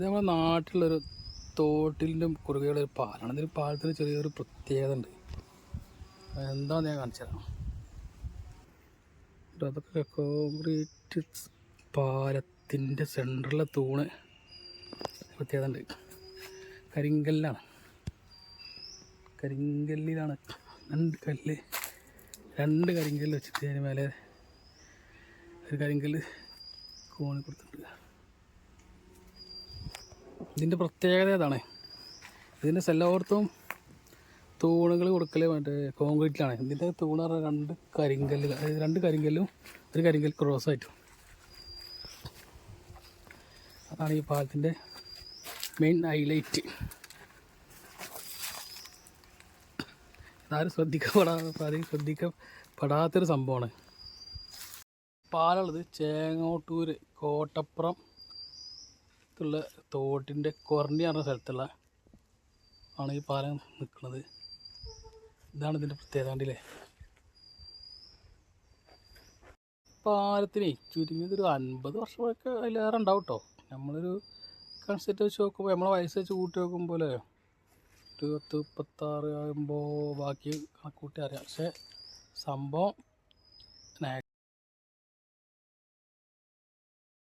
ഇത് നമ്മുടെ നാട്ടിലൊരു തോട്ടിലിന്റെ കുറുകയുള്ള ഒരു പാലാണ്. ഇതിൽ പാലത്തിന് ചെറിയൊരു പ്രത്യേകത ഉണ്ട് എന്താന്ന് ഞാൻ കാണിച്ചു തരാം. അതൊക്കെ കോൺക്രീറ്റ് പാലത്തിന്റെ സെന്ററിലെ തൂണ്. പ്രത്യേകത ഉണ്ട് കരിങ്കല്ലാണ്. കരിങ്കല്ലിലാണ്. രണ്ട് കല്ല്. രണ്ട് കരിങ്കല്ല് വെച്ചിട്ട് അതിന് മേലെ ഒരു കരിങ്കല്ല് കോണി കൊടുത്തിട്ടുണ്ട്. ഇതിന്റെ പ്രത്യേകത ഏതാണ്? ഇതിന്റെ സെല്ലോർത്തും തൂണുകൾ കൊടുക്കൽ മറ്റേ കോൺക്രീറ്റിലാണ്. ഇതിന്റെ തൂണ് രണ്ട് കരിങ്കല്ല് അതായത് രണ്ട് കരിങ്കല്ലും ഒരു കരിങ്കൽ ക്രോസ് ആയിട്ടും. അതാണ് ഈ പാലത്തിന്റെ മെയിൻ ഹൈലൈറ്റ്. ഇതാരും ശ്രദ്ധിക്കപ്പെടാതെ ആരും ശ്രദ്ധിക്കപ്പെടാത്തൊരു സംഭവമാണ്. പാലുള്ളത് ചേങ്ങോട്ടൂര് കോട്ടപ്പുറം ത്തുള്ള തോട്ടിന്റെ കൊറണ്ടി പറഞ്ഞ സ്ഥലത്തുള്ള ആണ് ഈ പാലം നിൽക്കുന്നത്. ഇതാണ് ഇതിന്റെ പ്രത്യേകത കണ്ടില്ലേ? പാലത്തിന് ചുരുങ്ങിയത് ഒരു അൻപത് വർഷമൊക്കെ അതിലേറെ ഉണ്ടാവും കേട്ടോ നമ്മളൊരു കൺസെപ്റ്റ് വെച്ച് നോക്കുമ്പോൾ നമ്മളെ വയസ്സ് വെച്ച് കൂട്ടി നോക്കുമ്പോൾ ഒരു പത്ത് മുപ്പത്താറ് ആകുമ്പോൾ ബാക്കി കണക്കൂട്ടി അറിയാം. പക്ഷേ സംഭവം